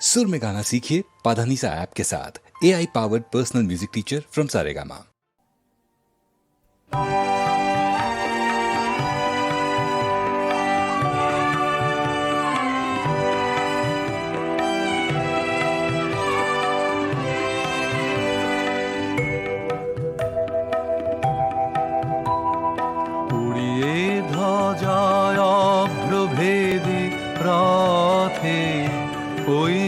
सुर में गाना सीखिए पाधानीसा ऐप के साथ A I powered personal music teacher from Saregama উড়িয়ে ধ্বজায় অভ্রভেদী রথে ওই যে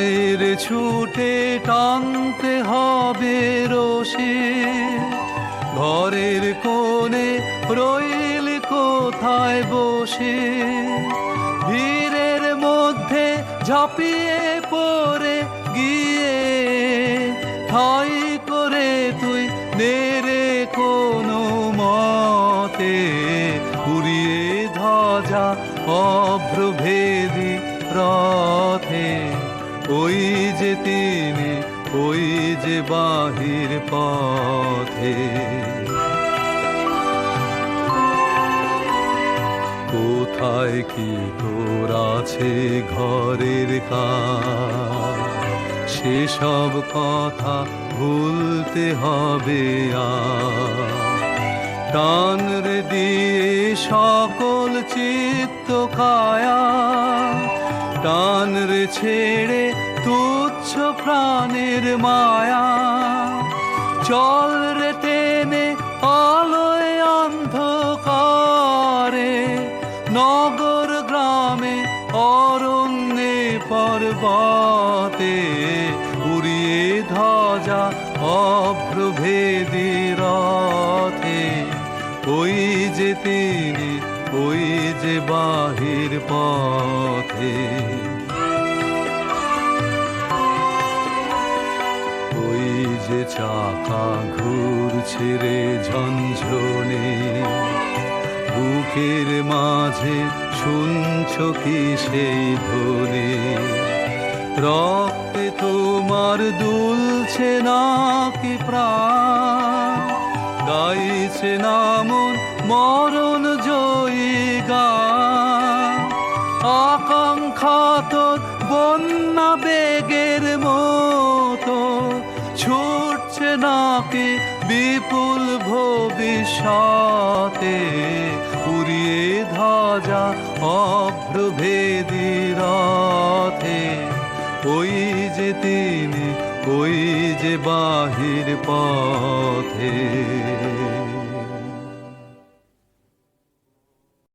আয়ের ছুটে টানতে হবে রশি ঘরের কোণে রইল কোথায় বসে? ভিড়ের মধ্যে ঝাঁপিয়ে পড়ে গিয়ে। ঠাই করে তুই নেরে কোনো মতে। উড়িয়ে ধ্বজা অভ্রভেদী রথে। ওই যে তিনি, ওই যে বাহির পথে। কোথায় কি তোর আছে ঘরের কাজ? সেসব কথা ভুলতে হবে টান দিয়ে সকল চিত্ত কায়া। টান রে ছেড়ে তুচ্ছ প্রাণের মায়া। চল রে টেনে আলোয় অন্ধকারে, নগর গ্রামে অরণ্যে পর্বতে উড়িয়ে ধ্বজা অভ্রভেদী রথে। ওই যে তিনি, ওই যে বাহির পথে। ওই যে চাকা ঘুরছে রে ঝঞ্ঝনে বুকের মাঝে শুনছ কি সেই ধ্বনি? রক্তে তোমার দুলছে না কি প্রাণ? গাইছে নামন মরণ জয়ী গান আকাঙ্ক্ষা তোর বন্যা বেগের মতো, ছুটছে নাকি বিপুল ভবিষ্যতে, উড়িয়ে ধ্বজা অভ্রভেদী রথে। ওই যে তিনি, ওই যে বাহির পথে।